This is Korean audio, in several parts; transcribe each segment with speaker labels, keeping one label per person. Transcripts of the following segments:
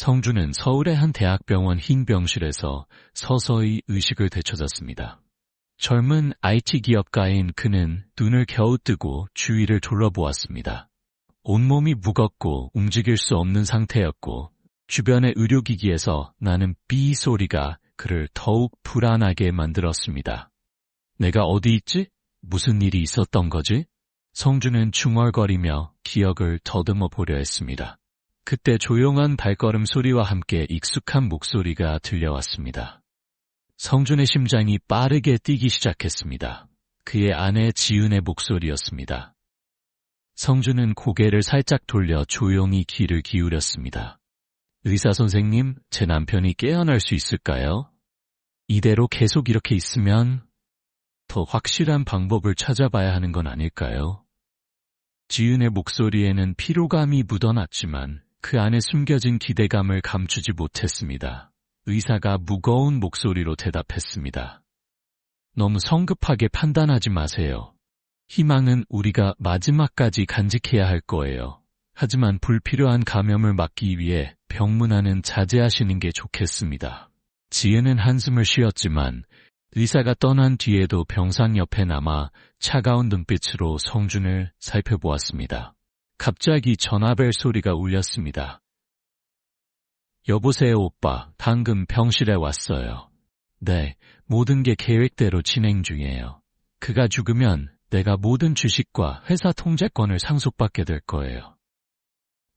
Speaker 1: 성주는 서울의 한 대학병원 흰 병실에서 서서히 의식을 되찾았습니다. 젊은 IT 기업가인 그는 눈을 겨우 뜨고 주위를 둘러보았습니다. 온몸이 무겁고 움직일 수 없는 상태였고 주변의 의료기기에서 나는 삐 소리가 그를 더욱 불안하게 만들었습니다. 내가 어디 있지? 무슨 일이 있었던 거지? 성주는 중얼거리며 기억을 더듬어 보려 했습니다. 그때 조용한 발걸음 소리와 함께 익숙한 목소리가 들려왔습니다. 성준의 심장이 빠르게 뛰기 시작했습니다. 그의 아내 지은의 목소리였습니다. 성준은 고개를 살짝 돌려 조용히 귀를 기울였습니다. 의사 선생님, 제 남편이 깨어날 수 있을까요? 이대로 계속 이렇게 있으면 더 확실한 방법을 찾아봐야 하는 건 아닐까요? 지은의 목소리에는 피로감이 묻어났지만 그 안에 숨겨진 기대감을 감추지 못했습니다. 의사가 무거운 목소리로 대답했습니다. 너무 성급하게 판단하지 마세요. 희망은 우리가 마지막까지 간직해야 할 거예요. 하지만 불필요한 감염을 막기 위해 병문안은 자제하시는 게 좋겠습니다. 지은은 한숨을 쉬었지만 의사가 떠난 뒤에도 병상 옆에 남아 차가운 눈빛으로 성준을 살펴보았습니다. 갑자기 전화벨 소리가 울렸습니다. 여보세요 오빠, 방금 병실에 왔어요. 네, 모든 게 계획대로 진행 중이에요. 그가 죽으면 내가 모든 주식과 회사 통제권을 상속받게 될 거예요.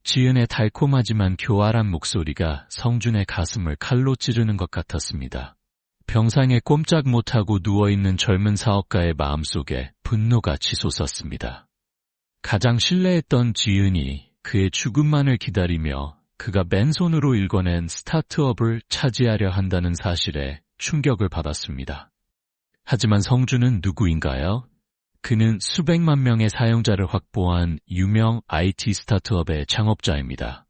Speaker 1: 지은의 달콤하지만 교활한 목소리가 성준의 가슴을 칼로 찌르는 것 같았습니다. 병상에 꼼짝 못하고 누워있는 젊은 사업가의 마음속에 분노가 치솟았습니다. 가장 신뢰했던 지은이 그의 죽음만을 기다리며 그가 맨손으로 일궈낸 스타트업을 차지하려 한다는 사실에 충격을 받았습니다. 하지만 성주는 누구인가요? 그는 수백만 명의 사용자를 확보한 유명 IT 스타트업의 창업자입니다.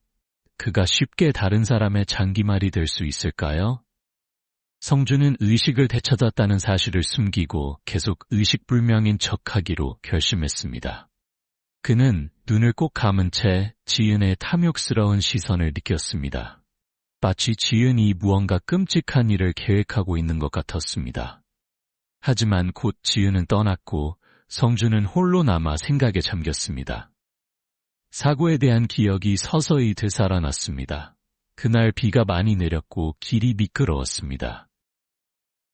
Speaker 1: 그가 쉽게 다른 사람의 장기말이 될 수 있을까요? 성주는 의식을 되찾았다는 사실을 숨기고 계속 의식불명인 척하기로 결심했습니다. 그는 눈을 꼭 감은 채 지은의 탐욕스러운 시선을 느꼈습니다. 마치 지은이 무언가 끔찍한 일을 계획하고 있는 것 같았습니다. 하지만 곧 지은은 떠났고 성주는 홀로 남아 생각에 잠겼습니다. 사고에 대한 기억이 서서히 되살아났습니다. 그날 비가 많이 내렸고 길이 미끄러웠습니다.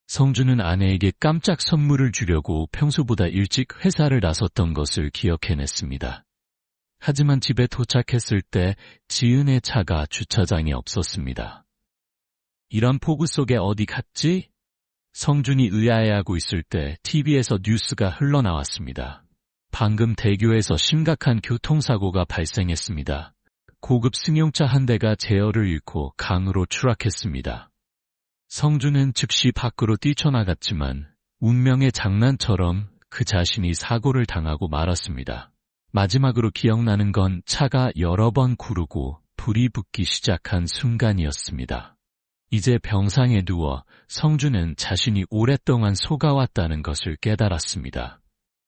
Speaker 1: 성주는 아내에게 깜짝 선물을 주려고 평소보다 일찍 회사를 나섰던 것을 기억해냈습니다. 하지만 집에 도착했을 때 지은의 차가 주차장에 없었습니다. 이런 폭우 속에 어디 갔지? 성준이 의아해하고 있을 때 TV에서 뉴스가 흘러나왔습니다. 방금 대교에서 심각한 교통사고가 발생했습니다. 고급 승용차 한 대가 제어를 잃고 강으로 추락했습니다. 성주는 즉시 밖으로 뛰쳐나갔지만 운명의 장난처럼 그 자신이 사고를 당하고 말았습니다. 마지막으로 기억나는 건 차가 여러 번 구르고 불이 붙기 시작한 순간이었습니다. 이제 병상에 누워 성주는 자신이 오랫동안 속아왔다는 것을 깨달았습니다.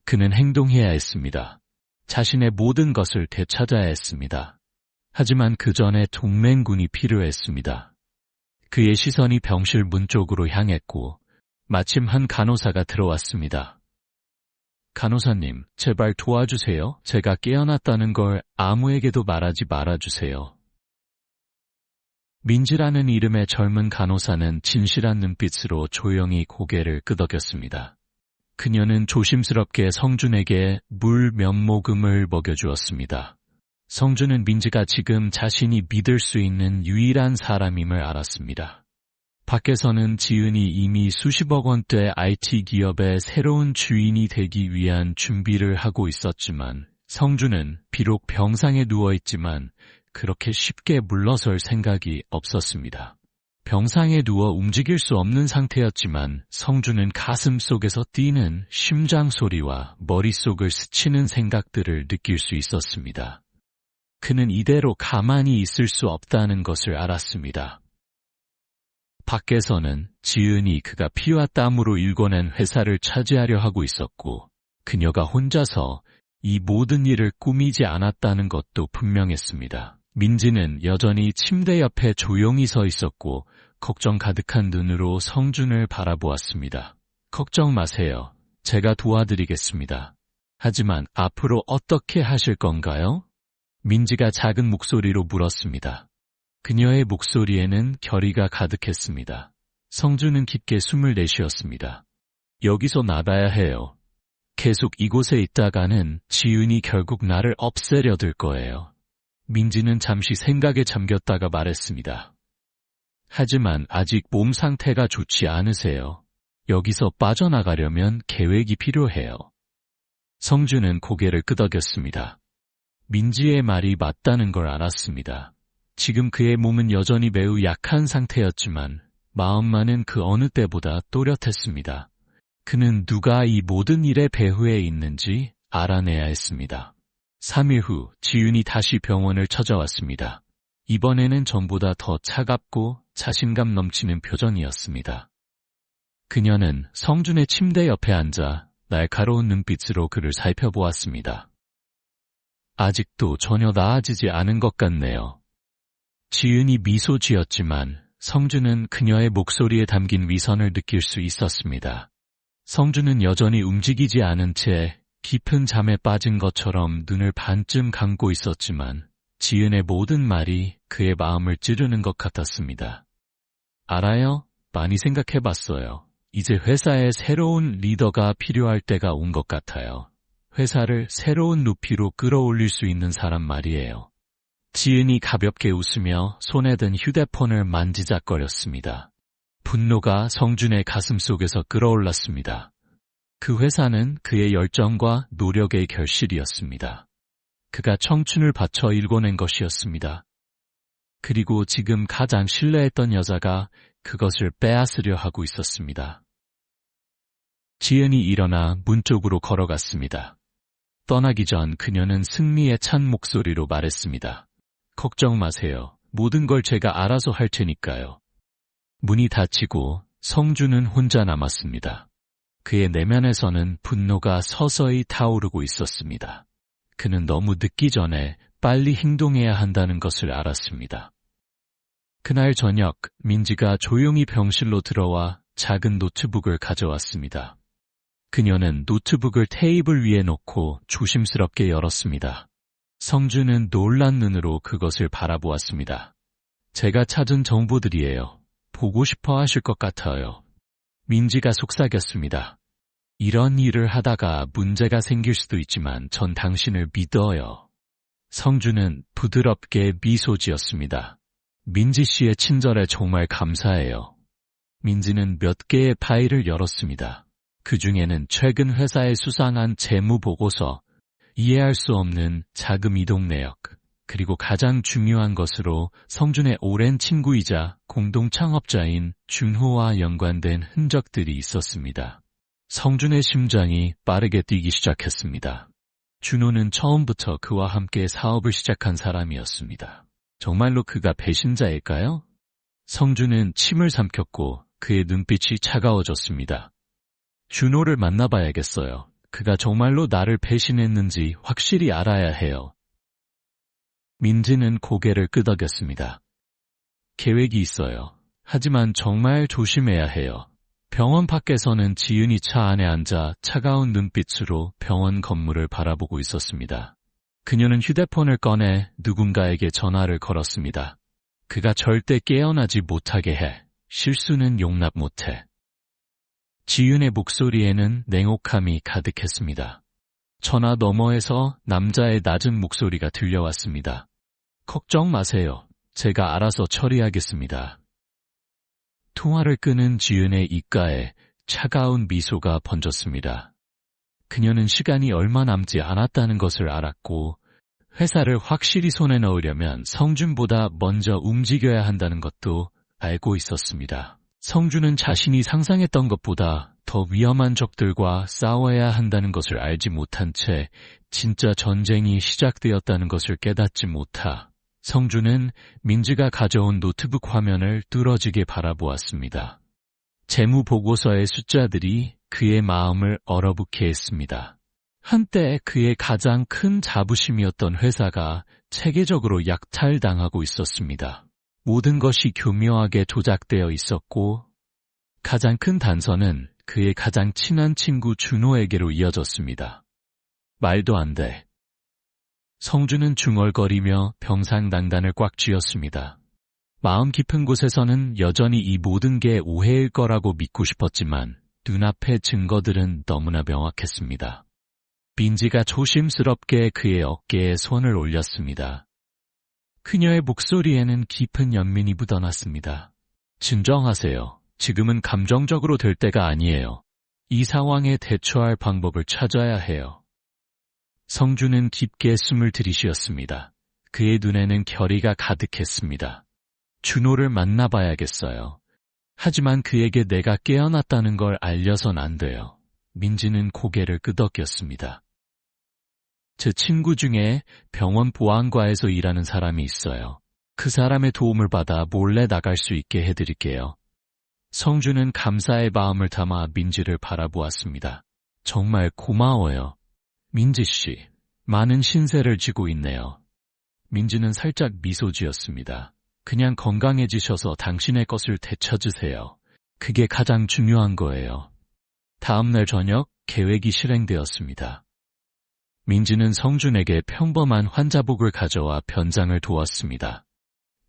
Speaker 1: 그는 행동해야 했습니다. 자신의 모든 것을 되찾아야 했습니다. 하지만 그 전에 동맹군이 필요했습니다. 그의 시선이 병실 문 쪽으로 향했고 마침 한 간호사가 들어왔습니다. 간호사님, 제발 도와주세요. 제가 깨어났다는 걸 아무에게도 말하지 말아주세요. 민지라는 이름의 젊은 간호사는 진실한 눈빛으로 조용히 고개를 끄덕였습니다. 그녀는 조심스럽게 성준에게 물 몇 모금을 먹여주었습니다. 성주는 민지가 지금 자신이 믿을 수 있는 유일한 사람임을 알았습니다. 밖에서는 지은이 이미 수십억 원대 IT 기업의 새로운 주인이 되기 위한 준비를 하고 있었지만 성주는 비록 병상에 누워있지만 그렇게 쉽게 물러설 생각이 없었습니다. 병상에 누워 움직일 수 없는 상태였지만 성주는 가슴 속에서 뛰는 심장 소리와 머릿속을 스치는 생각들을 느낄 수 있었습니다. 그는 이대로 가만히 있을 수 없다는 것을 알았습니다. 밖에서는 지은이 그가 피와 땀으로 일궈낸 회사를 차지하려 하고 있었고 그녀가 혼자서 이 모든 일을 꾸미지 않았다는 것도 분명했습니다. 민지는 여전히 침대 옆에 조용히 서 있었고 걱정 가득한 눈으로 성준을 바라보았습니다. 걱정 마세요. 제가 도와드리겠습니다. 하지만 앞으로 어떻게 하실 건가요? 민지가 작은 목소리로 물었습니다. 그녀의 목소리에는 결의가 가득했습니다. 성준은 깊게 숨을 내쉬었습니다. 여기서 나가야 해요. 계속 이곳에 있다가는 지윤이 결국 나를 없애려 들 거예요. 민지는 잠시 생각에 잠겼다가 말했습니다. 하지만 아직 몸 상태가 좋지 않으세요. 여기서 빠져나가려면 계획이 필요해요. 성준은 고개를 끄덕였습니다. 민지의 말이 맞다는 걸 알았습니다. 지금 그의 몸은 여전히 매우 약한 상태였지만 마음만은 그 어느 때보다 또렷했습니다. 그는 누가 이 모든 일의 배후에 있는지 알아내야 했습니다. 3일 후 지윤이 다시 병원을 찾아왔습니다. 이번에는 전보다 더 차갑고 자신감 넘치는 표정이었습니다. 그녀는 성준의 침대 옆에 앉아 날카로운 눈빛으로 그를 살펴보았습니다. 아직도 전혀 나아지지 않은 것 같네요. 지윤이 미소 지었지만 성준은 그녀의 목소리에 담긴 위선을 느낄 수 있었습니다. 성준은 여전히 움직이지 않은 채 깊은 잠에 빠진 것처럼 눈을 반쯤 감고 있었지만 지은의 모든 말이 그의 마음을 찌르는 것 같았습니다. 알아요? 많이 생각해 봤어요. 이제 회사에 새로운 리더가 필요할 때가 온 것 같아요. 회사를 새로운 높이로 끌어올릴 수 있는 사람 말이에요. 지은이 가볍게 웃으며 손에 든 휴대폰을 만지작거렸습니다. 분노가 성준의 가슴 속에서 끌어올랐습니다. 그 회사는 그의 열정과 노력의 결실이었습니다. 그가 청춘을 바쳐 일궈낸 것이었습니다. 그리고 지금 가장 신뢰했던 여자가 그것을 빼앗으려 하고 있었습니다. 지은이 일어나 문 쪽으로 걸어갔습니다. 떠나기 전 그녀는 승리에 찬 목소리로 말했습니다. 걱정 마세요. 모든 걸 제가 알아서 할 테니까요. 문이 닫히고 성주는 혼자 남았습니다. 그의 내면에서는 분노가 서서히 타오르고 있었습니다. 그는 너무 늦기 전에 빨리 행동해야 한다는 것을 알았습니다. 그날 저녁 민지가 조용히 병실로 들어와 작은 노트북을 가져왔습니다. 그녀는 노트북을 테이블 위에 놓고 조심스럽게 열었습니다. 성주는 놀란 눈으로 그것을 바라보았습니다. 제가 찾은 정보들이에요. 보고 싶어 하실 것 같아요. 민지가 속삭였습니다. 이런 일을 하다가 문제가 생길 수도 있지만 전 당신을 믿어요. 성주는 부드럽게 미소 지었습니다. 민지 씨의 친절에 정말 감사해요. 민지는 몇 개의 파일을 열었습니다. 그 중에는 최근 회사에 수상한 재무 보고서, 이해할 수 없는 자금 이동 내역, 그리고 가장 중요한 것으로 성준의 오랜 친구이자 공동 창업자인 준호와 연관된 흔적들이 있었습니다. 성준의 심장이 빠르게 뛰기 시작했습니다. 준호는 처음부터 그와 함께 사업을 시작한 사람이었습니다. 정말로 그가 배신자일까요? 성준은 침을 삼켰고 그의 눈빛이 차가워졌습니다. 준호를 만나봐야겠어요. 그가 정말로 나를 배신했는지 확실히 알아야 해요. 민지는 고개를 끄덕였습니다. 계획이 있어요. 하지만 정말 조심해야 해요. 병원 밖에서는 지은이 차 안에 앉아 차가운 눈빛으로 병원 건물을 바라보고 있었습니다. 그녀는 휴대폰을 꺼내 누군가에게 전화를 걸었습니다. 그가 절대 깨어나지 못하게 해. 실수는 용납 못해. 지윤의 목소리에는 냉혹함이 가득했습니다. 전화 너머에서 남자의 낮은 목소리가 들려왔습니다. 걱정 마세요. 제가 알아서 처리하겠습니다. 통화를 끄는 지은의 입가에 차가운 미소가 번졌습니다. 그녀는 시간이 얼마 남지 않았다는 것을 알았고 회사를 확실히 손에 넣으려면 성준보다 먼저 움직여야 한다는 것도 알고 있었습니다. 성준은 자신이 상상했던 것보다 더 위험한 적들과 싸워야 한다는 것을 알지 못한 채 진짜 전쟁이 시작되었다는 것을 깨닫지 못하 성주는 민지가 가져온 노트북 화면을 뚫어지게 바라보았습니다. 재무 보고서의 숫자들이 그의 마음을 얼어붙게 했습니다. 한때 그의 가장 큰 자부심이었던 회사가 체계적으로 약탈당하고 있었습니다. 모든 것이 교묘하게 조작되어 있었고 가장 큰 단서는 그의 가장 친한 친구 준호에게로 이어졌습니다. 말도 안 돼. 성주는 중얼거리며 병상당단을 꽉 쥐었습니다. 마음 깊은 곳에서는 여전히 이 모든 게 오해일 거라고 믿고 싶었지만 눈앞의 증거들은 너무나 명확했습니다. 빈지가 조심스럽게 그의 어깨에 손을 올렸습니다. 그녀의 목소리에는 깊은 연민이 묻어났습니다. 진정하세요. 지금은 감정적으로 될 때가 아니에요. 이 상황에 대처할 방법을 찾아야 해요. 성주는 깊게 숨을 들이쉬었습니다. 그의 눈에는 결의가 가득했습니다. 준호를 만나봐야겠어요. 하지만 그에게 내가 깨어났다는 걸 알려선 안 돼요. 민지는 고개를 끄덕였습니다. 제 친구 중에 병원 보안과에서 일하는 사람이 있어요. 그 사람의 도움을 받아 몰래 나갈 수 있게 해드릴게요. 성주는 감사의 마음을 담아 민지를 바라보았습니다. 정말 고마워요. 민지 씨, 많은 신세를 지고 있네요. 민지는 살짝 미소 지었습니다. 그냥 건강해지셔서 당신의 것을 되찾으세요. 그게 가장 중요한 거예요. 다음날 저녁 계획이 실행되었습니다. 민지는 성준에게 평범한 환자복을 가져와 변장을 도왔습니다.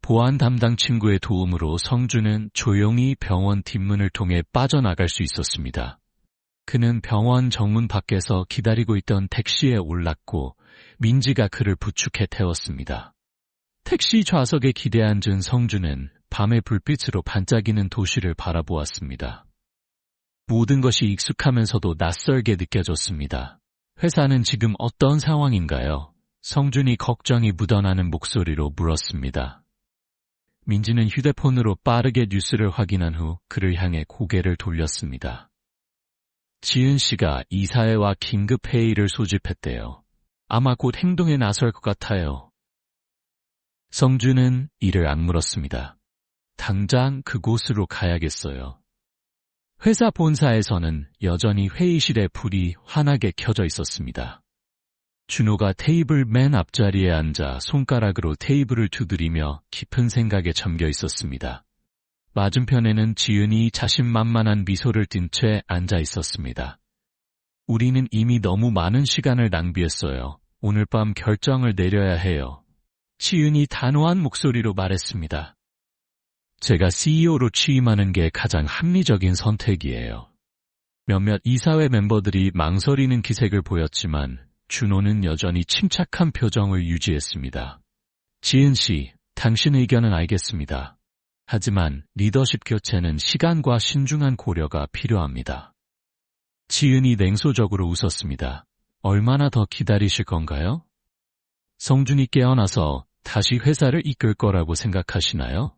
Speaker 1: 보안 담당 친구의 도움으로 성준은 조용히 병원 뒷문을 통해 빠져나갈 수 있었습니다. 그는 병원 정문 밖에서 기다리고 있던 택시에 올랐고 민지가 그를 부축해 태웠습니다. 택시 좌석에 기대앉은 성준은 밤의 불빛으로 반짝이는 도시를 바라보았습니다. 모든 것이 익숙하면서도 낯설게 느껴졌습니다. 회사는 지금 어떤 상황인가요? 성준이 걱정이 묻어나는 목소리로 물었습니다. 민지는 휴대폰으로 빠르게 뉴스를 확인한 후 그를 향해 고개를 돌렸습니다. 지은 씨가 이사회와 긴급 회의를 소집했대요. 아마 곧 행동에 나설 것 같아요. 성준은 이를 악물었습니다. 당장 그곳으로 가야겠어요. 회사 본사에서는 여전히 회의실에 불이 환하게 켜져 있었습니다. 준호가 테이블 맨 앞자리에 앉아 손가락으로 테이블을 두드리며 깊은 생각에 잠겨 있었습니다. 맞은편에는 지은이 자신만만한 미소를 띤 채 앉아 있었습니다. 우리는 이미 너무 많은 시간을 낭비했어요. 오늘 밤 결정을 내려야 해요. 지은이 단호한 목소리로 말했습니다. 제가 CEO로 취임하는 게 가장 합리적인 선택이에요. 몇몇 이사회 멤버들이 망설이는 기색을 보였지만 준호는 여전히 침착한 표정을 유지했습니다. 지은 씨, 당신 의견은 알겠습니다. 하지만 리더십 교체는 시간과 신중한 고려가 필요합니다. 지은이 냉소적으로 웃었습니다. 얼마나 더 기다리실 건가요? 성준이 깨어나서 다시 회사를 이끌 거라고 생각하시나요?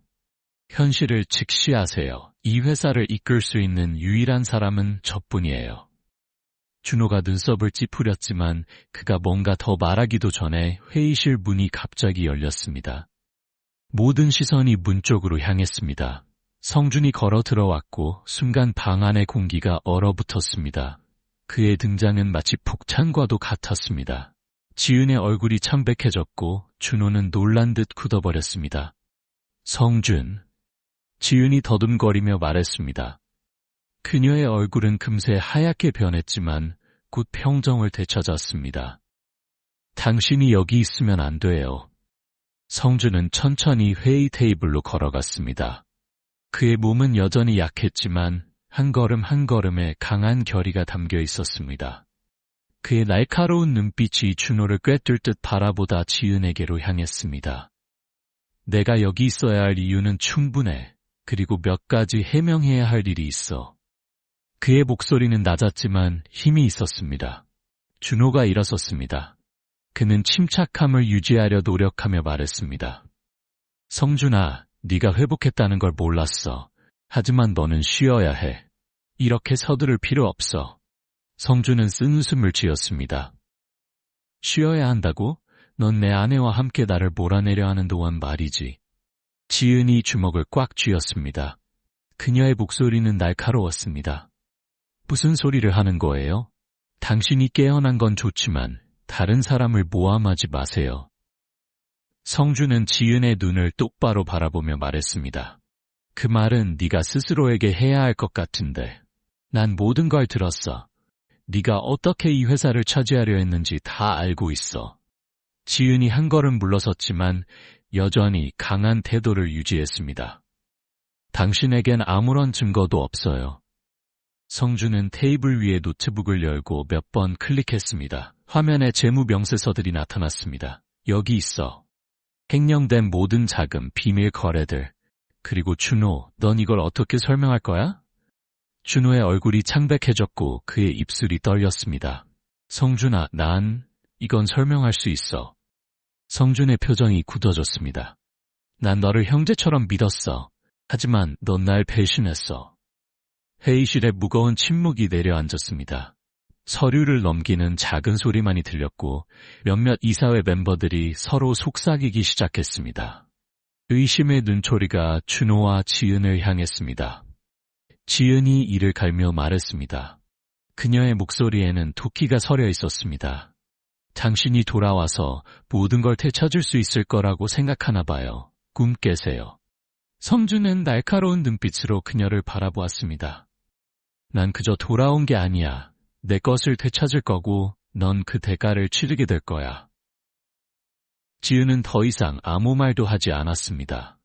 Speaker 1: 현실을 직시하세요. 이 회사를 이끌 수 있는 유일한 사람은 저뿐이에요. 준호가 눈썹을 찌푸렸지만 그가 뭔가 더 말하기도 전에 회의실 문이 갑자기 열렸습니다. 모든 시선이 문 쪽으로 향했습니다. 성준이 걸어 들어왔고 순간 방 안의 공기가 얼어붙었습니다. 그의 등장은 마치 폭탄과도 같았습니다. 지은의 얼굴이 창백해졌고 준호는 놀란 듯 굳어버렸습니다. 성준, 지은이 더듬거리며 말했습니다. 그녀의 얼굴은 금세 하얗게 변했지만 곧 평정을 되찾았습니다. 당신이 여기 있으면 안 돼요. 성주는 천천히 회의 테이블로 걸어갔습니다. 그의 몸은 여전히 약했지만 한 걸음 한 걸음에 강한 결의가 담겨 있었습니다. 그의 날카로운 눈빛이 준호를 꿰뚫 듯 바라보다 지은에게로 향했습니다. 내가 여기 있어야 할 이유는 충분해. 그리고 몇 가지 해명해야 할 일이 있어. 그의 목소리는 낮았지만 힘이 있었습니다. 준호가 일어섰습니다. 그는 침착함을 유지하려 노력하며 말했습니다. 성준아, 네가 회복했다는 걸 몰랐어. 하지만 너는 쉬어야 해. 이렇게 서두를 필요 없어. 성준은 쓴 웃음을 지었습니다. 쉬어야 한다고? 넌 내 아내와 함께 나를 몰아내려 하는 동안 말이지. 지은이 주먹을 꽉 쥐었습니다. 그녀의 목소리는 날카로웠습니다. 무슨 소리를 하는 거예요? 당신이 깨어난 건 좋지만 다른 사람을 모함하지 마세요. 성주는 지은의 눈을 똑바로 바라보며 말했습니다. 그 말은 네가 스스로에게 해야 할 것 같은데 난 모든 걸 들었어. 네가 어떻게 이 회사를 차지하려 했는지 다 알고 있어. 지은이 한 걸음 물러섰지만 여전히 강한 태도를 유지했습니다. 당신에겐 아무런 증거도 없어요. 성주는 테이블 위에 노트북을 열고 몇 번 클릭했습니다. 화면에 재무 명세서들이 나타났습니다. 여기 있어. 횡령된 모든 자금, 비밀 거래들. 그리고 준호, 넌 이걸 어떻게 설명할 거야? 준호의 얼굴이 창백해졌고 그의 입술이 떨렸습니다. 성준아, 난 이건 설명할 수 있어. 성준의 표정이 굳어졌습니다. 난 너를 형제처럼 믿었어. 하지만 넌 날 배신했어. 회의실에 무거운 침묵이 내려앉았습니다. 서류를 넘기는 작은 소리만이 들렸고 몇몇 이사회 멤버들이 서로 속삭이기 시작했습니다. 의심의 눈초리가 준호와 지은을 향했습니다. 지은이 이를 갈며 말했습니다. 그녀의 목소리에는 도끼가 서려 있었습니다. 당신이 돌아와서 모든 걸 되찾을 수 있을 거라고 생각하나 봐요. 꿈 깨세요. 성주는 날카로운 눈빛으로 그녀를 바라보았습니다. 난 그저 돌아온 게 아니야. 내 것을 되찾을 거고 넌 그 대가를 치르게 될 거야. 지은은 더 이상 아무 말도 하지 않았습니다.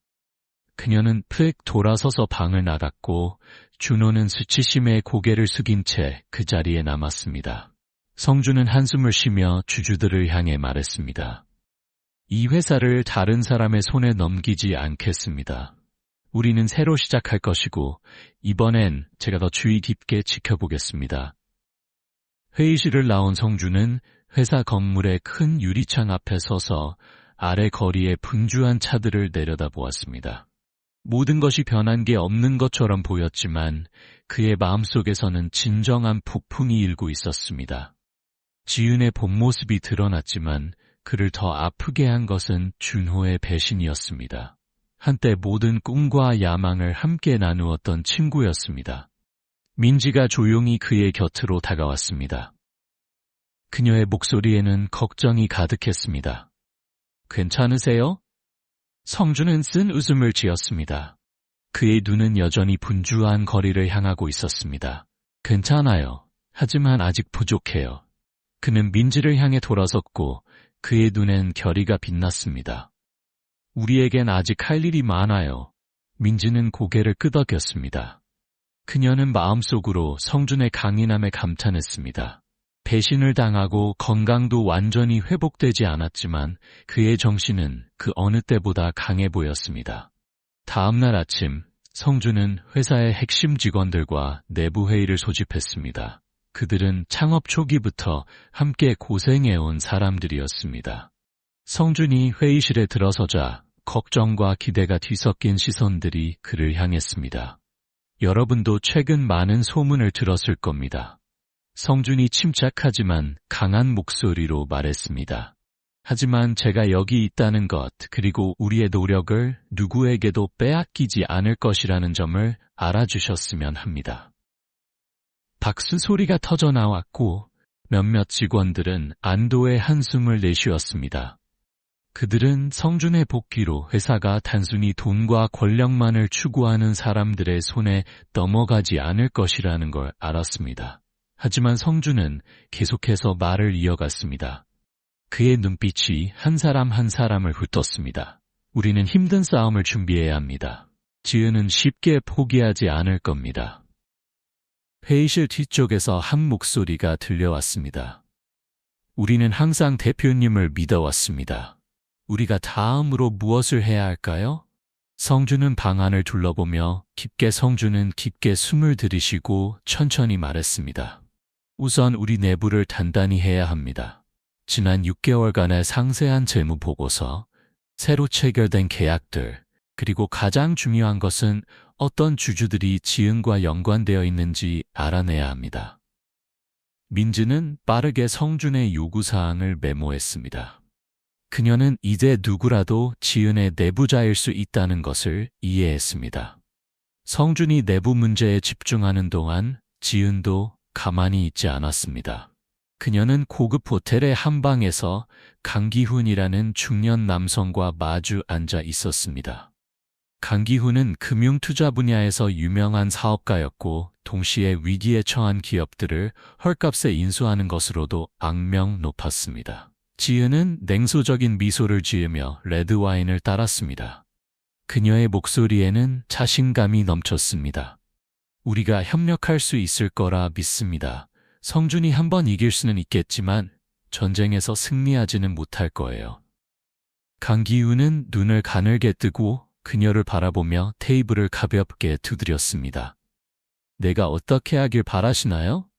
Speaker 1: 그녀는 푹 돌아서서 방을 나갔고 준호는 수치심에 고개를 숙인 채 그 자리에 남았습니다. 성주는 한숨을 쉬며 주주들을 향해 말했습니다. 이 회사를 다른 사람의 손에 넘기지 않겠습니다. 우리는 새로 시작할 것이고 이번엔 제가 더 주의 깊게 지켜보겠습니다. 회의실을 나온 성주는 회사 건물의 큰 유리창 앞에 서서 아래 거리의 분주한 차들을 내려다보았습니다. 모든 것이 변한 게 없는 것처럼 보였지만 그의 마음속에서는 진정한 폭풍이 일고 있었습니다. 지은의 본 모습이 드러났지만 그를 더 아프게 한 것은 준호의 배신이었습니다. 한때 모든 꿈과 야망을 함께 나누었던 친구였습니다. 민지가 조용히 그의 곁으로 다가왔습니다. 그녀의 목소리에는 걱정이 가득했습니다. 괜찮으세요? 성주는 쓴 웃음을 지었습니다. 그의 눈은 여전히 분주한 거리를 향하고 있었습니다. 괜찮아요. 하지만 아직 부족해요. 그는 민지를 향해 돌아섰고 그의 눈엔 결의가 빛났습니다. 우리에겐 아직 할 일이 많아요. 민지는 고개를 끄덕였습니다. 그녀는 마음속으로 성준의 강인함에 감탄했습니다. 배신을 당하고 건강도 완전히 회복되지 않았지만 그의 정신은 그 어느 때보다 강해 보였습니다. 다음날 아침 성준은 회사의 핵심 직원들과 내부 회의를 소집했습니다. 그들은 창업 초기부터 함께 고생해온 사람들이었습니다. 성준이 회의실에 들어서자 걱정과 기대가 뒤섞인 시선들이 그를 향했습니다. 여러분도 최근 많은 소문을 들었을 겁니다. 성준이 침착하지만 강한 목소리로 말했습니다. 하지만 제가 여기 있다는 것, 그리고 우리의 노력을 누구에게도 빼앗기지 않을 것이라는 점을 알아주셨으면 합니다. 박수 소리가 터져 나왔고 몇몇 직원들은 안도의 한숨을 내쉬었습니다. 그들은 성준의 복귀로 회사가 단순히 돈과 권력만을 추구하는 사람들의 손에 넘어가지 않을 것이라는 걸 알았습니다. 하지만 성준은 계속해서 말을 이어갔습니다. 그의 눈빛이 한 사람 한 사람을 훑었습니다. 우리는 힘든 싸움을 준비해야 합니다. 지은은 쉽게 포기하지 않을 겁니다. 회의실 뒤쪽에서 한 목소리가 들려왔습니다. 우리는 항상 대표님을 믿어왔습니다. 우리가 다음으로 무엇을 해야 할까요? 성주는 방안을 둘러보며 깊게 성주는 깊게 숨을 들이쉬고 천천히 말했습니다. 우선 우리 내부를 단단히 해야 합니다. 지난 6개월간의 상세한 재무 보고서, 새로 체결된 계약들, 그리고 가장 중요한 것은 어떤 주주들이 지은과 연관되어 있는지 알아내야 합니다. 민지는 빠르게 성준의 요구사항을 메모했습니다. 그녀는 이제 누구라도 지은의 내부자일 수 있다는 것을 이해했습니다. 성준이 내부 문제에 집중하는 동안 지은도 가만히 있지 않았습니다. 그녀는 고급 호텔의 한 방에서 강기훈이라는 중년 남성과 마주 앉아 있었습니다. 강기훈은 금융투자 분야에서 유명한 사업가였고 동시에 위기에 처한 기업들을 헐값에 인수하는 것으로도 악명 높았습니다. 지은은 냉소적인 미소를 지으며 레드와인을 따랐습니다. 그녀의 목소리에는 자신감이 넘쳤습니다. 우리가 협력할 수 있을 거라 믿습니다. 성준이 한번 이길 수는 있겠지만 전쟁에서 승리하지는 못할 거예요. 강기훈은 눈을 가늘게 뜨고 그녀를 바라보며 테이블을 가볍게 두드렸습니다. 내가 어떻게 하길 바라시나요?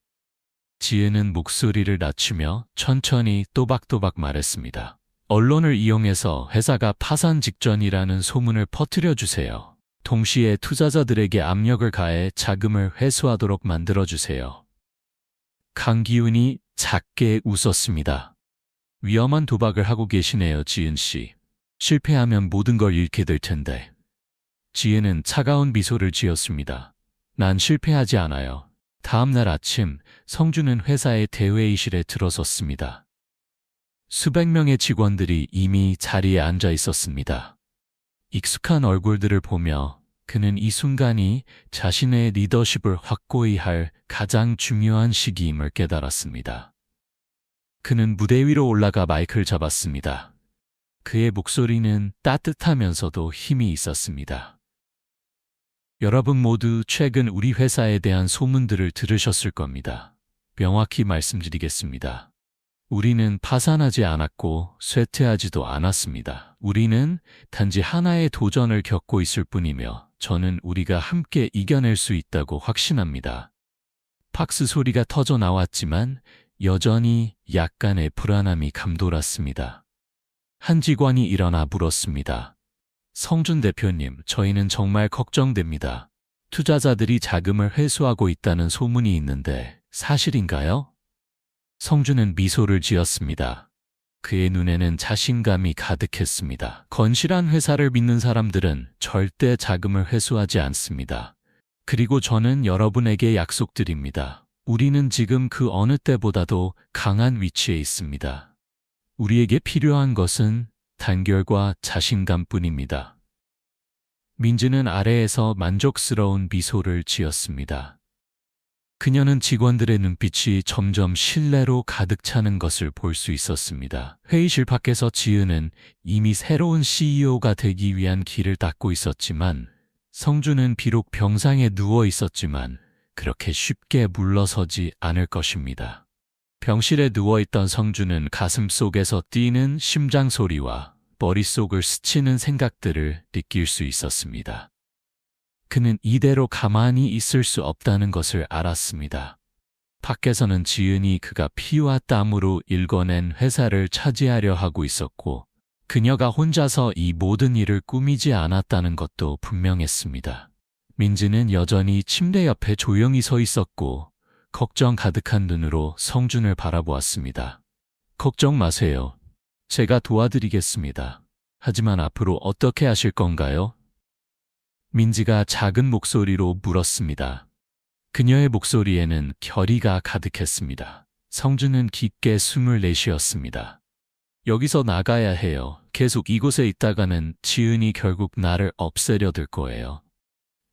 Speaker 1: 지혜는 목소리를 낮추며 천천히 또박또박 말했습니다. 언론을 이용해서 회사가 파산 직전이라는 소문을 퍼뜨려 주세요. 동시에 투자자들에게 압력을 가해 자금을 회수하도록 만들어 주세요. 강기훈이 작게 웃었습니다. 위험한 도박을 하고 계시네요, 지은 씨. 실패하면 모든 걸 잃게 될 텐데. 지혜는 차가운 미소를 지었습니다. 난 실패하지 않아요. 다음 날 아침 성주는 회사의 대회의실에 들어섰습니다. 수백 명의 직원들이 이미 자리에 앉아 있었습니다. 익숙한 얼굴들을 보며 그는 이 순간이 자신의 리더십을 확고히 할 가장 중요한 시기임을 깨달았습니다. 그는 무대 위로 올라가 마이크를 잡았습니다. 그의 목소리는 따뜻하면서도 힘이 있었습니다. 여러분 모두 최근 우리 회사에 대한 소문들을 들으셨을 겁니다. 명확히 말씀드리겠습니다. 우리는 파산하지 않았고 쇠퇴하지도 않았습니다. 우리는 단지 하나의 도전을 겪고 있을 뿐이며 저는 우리가 함께 이겨낼 수 있다고 확신합니다. 박스 소리가 터져 나왔지만 여전히 약간의 불안함이 감돌았습니다. 한 직원이 일어나 물었습니다. 성준 대표님, 저희는 정말 걱정됩니다. 투자자들이 자금을 회수하고 있다는 소문이 있는데 사실인가요? 성준은 미소를 지었습니다. 그의 눈에는 자신감이 가득했습니다. 건실한 회사를 믿는 사람들은 절대 자금을 회수하지 않습니다. 그리고 저는 여러분에게 약속드립니다. 우리는 지금 그 어느 때보다도 강한 위치에 있습니다. 우리에게 필요한 것은 단결과 자신감뿐입니다. 민지는 아래에서 만족스러운 미소를 지었습니다. 그녀는 직원들의 눈빛이 점점 신뢰로 가득 차는 것을 볼 수 있었습니다. 회의실 밖에서 지은은 이미 새로운 CEO가 되기 위한 길을 닦고 있었지만 성주는 비록 병상에 누워 있었지만 그렇게 쉽게 물러서지 않을 것입니다. 병실에 누워있던 성주는 가슴 속에서 뛰는 심장 소리와 머릿속을 스치는 생각들을 느낄 수 있었습니다. 그는 이대로 가만히 있을 수 없다는 것을 알았습니다. 밖에서는 지은이 그가 피와 땀으로 일궈낸 회사를 차지하려 하고 있었고 그녀가 혼자서 이 모든 일을 꾸미지 않았다는 것도 분명했습니다. 민지는 여전히 침대 옆에 조용히 서 있었고 걱정 가득한 눈으로 성준을 바라보았습니다. 걱정 마세요. 제가 도와드리겠습니다. 하지만 앞으로 어떻게 하실 건가요? 민지가 작은 목소리로 물었습니다. 그녀의 목소리에는 결의가 가득했습니다. 성준은 깊게 숨을 내쉬었습니다. 여기서 나가야 해요. 계속 이곳에 있다가는 지은이 결국 나를 없애려 들 거예요.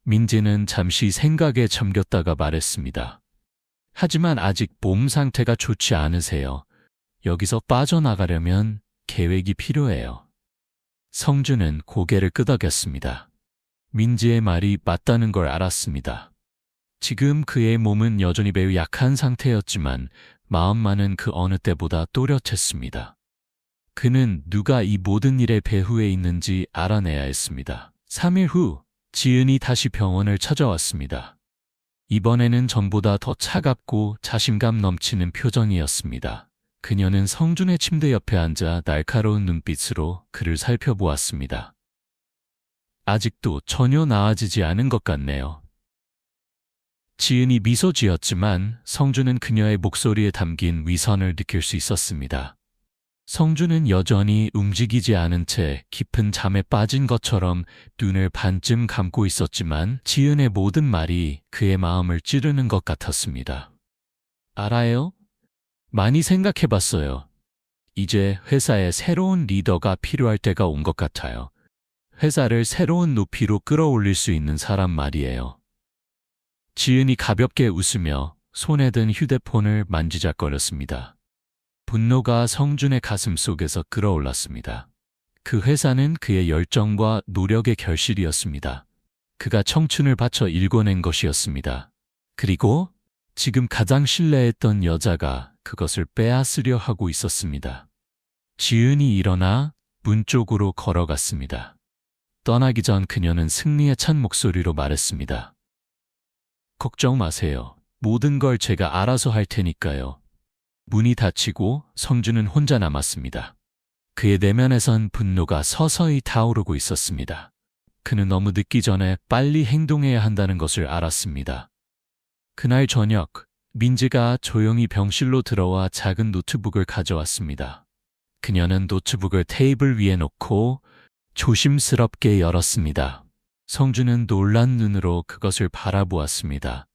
Speaker 1: 민지는 잠시 생각에 잠겼다가 말했습니다. 하지만 아직 몸 상태가 좋지 않으세요. 여기서 빠져나가려면 계획이 필요해요. 성준은 고개를 끄덕였습니다. 민지의 말이 맞다는 걸 알았습니다. 지금 그의 몸은 여전히 매우 약한 상태였지만 마음만은 그 어느 때보다 또렷했습니다. 그는 누가 이 모든 일의 배후에 있는지 알아내야 했습니다. 3일 후 지은이 다시 병원을 찾아왔습니다. 이번에는 전보다 더 차갑고 자신감 넘치는 표정이었습니다. 그녀는 성준의 침대 옆에 앉아 날카로운 눈빛으로 그를 살펴보았습니다. 아직도 전혀 나아지지 않은 것 같네요. 지은이 미소 지었지만 성준은 그녀의 목소리에 담긴 위선을 느낄 수 있었습니다. 성준은 여전히 움직이지 않은 채 깊은 잠에 빠진 것처럼 눈을 반쯤 감고 있었지만 지은의 모든 말이 그의 마음을 찌르는 것 같았습니다. 알아요? 많이 생각해 봤어요. 이제 회사에 새로운 리더가 필요할 때가 온 것 같아요. 회사를 새로운 높이로 끌어올릴 수 있는 사람 말이에요. 지은이 가볍게 웃으며 손에 든 휴대폰을 만지작거렸습니다. 분노가 성준의 가슴 속에서 끌어올랐습니다. 그 회사는 그의 열정과 노력의 결실이었습니다. 그가 청춘을 바쳐 일궈낸 것이었습니다. 그리고 지금 가장 신뢰했던 여자가 그것을 빼앗으려 하고 있었습니다. 지은이 일어나 문 쪽으로 걸어갔습니다. 떠나기 전 그녀는 승리에 찬 목소리로 말했습니다. 걱정 마세요. 모든 걸 제가 알아서 할 테니까요. 문이 닫히고 성준은 혼자 남았습니다. 그의 내면에선 분노가 서서히 타오르고 있었습니다. 그는 너무 늦기 전에 빨리 행동해야 한다는 것을 알았습니다. 그날 저녁, 민지가 조용히 병실로 들어와 작은 노트북을 가져왔습니다. 그녀는 노트북을 테이블 위에 놓고 조심스럽게 열었습니다. 성준은 놀란 눈으로 그것을 바라보았습니다.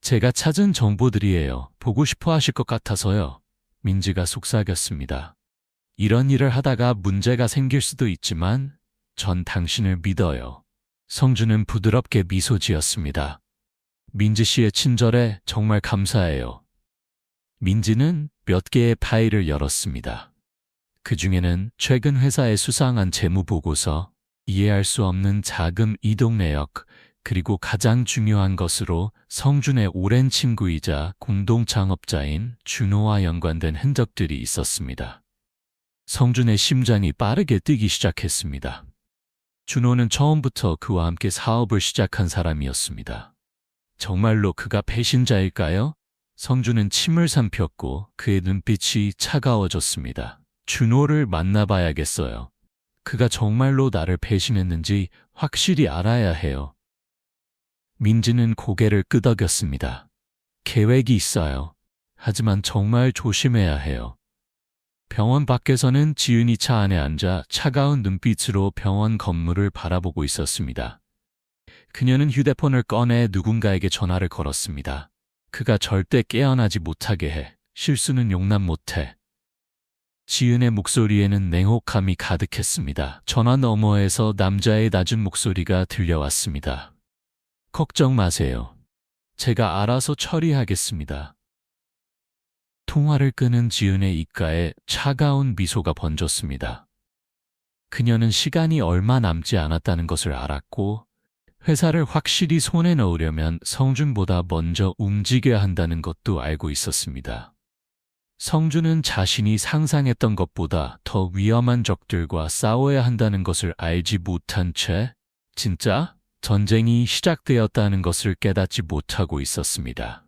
Speaker 1: 제가 찾은 정보들이에요. 보고 싶어 하실 것 같아서요. 민지가 속삭였습니다. 이런 일을 하다가 문제가 생길 수도 있지만 전 당신을 믿어요. 성준은 부드럽게 미소 지었습니다. 민지 씨의 친절에 정말 감사해요. 민지는 몇 개의 파일을 열었습니다. 그 중에는 최근 회사에 수상한 재무 보고서, 이해할 수 없는 자금 이동 내역, 그리고 가장 중요한 것으로 성준의 오랜 친구이자 공동 창업자인 준호와 연관된 흔적들이 있었습니다. 성준의 심장이 빠르게 뛰기 시작했습니다. 준호는 처음부터 그와 함께 사업을 시작한 사람이었습니다. 정말로 그가 배신자일까요? 성준은 침을 삼켰고 그의 눈빛이 차가워졌습니다. 준호를 만나봐야겠어요. 그가 정말로 나를 배신했는지 확실히 알아야 해요. 민지는 고개를 끄덕였습니다. 계획이 있어요. 하지만 정말 조심해야 해요. 병원 밖에서는 지은이 차 안에 앉아 차가운 눈빛으로 병원 건물을 바라보고 있었습니다. 그녀는 휴대폰을 꺼내 누군가에게 전화를 걸었습니다. 그가 절대 깨어나지 못하게 해. 실수는 용납 못해. 지은의 목소리에는 냉혹함이 가득했습니다. 전화 너머에서 남자의 낮은 목소리가 들려왔습니다. 걱정 마세요. 제가 알아서 처리하겠습니다. 통화를 끄는 지은의 입가에 차가운 미소가 번졌습니다. 그녀는 시간이 얼마 남지 않았다는 것을 알았고 회사를 확실히 손에 넣으려면 성준보다 먼저 움직여야 한다는 것도 알고 있었습니다. 성준은 자신이 상상했던 것보다 더 위험한 적들과 싸워야 한다는 것을 알지 못한 채 진짜 전쟁이 시작되었다는 것을 깨닫지 못하고 있었습니다.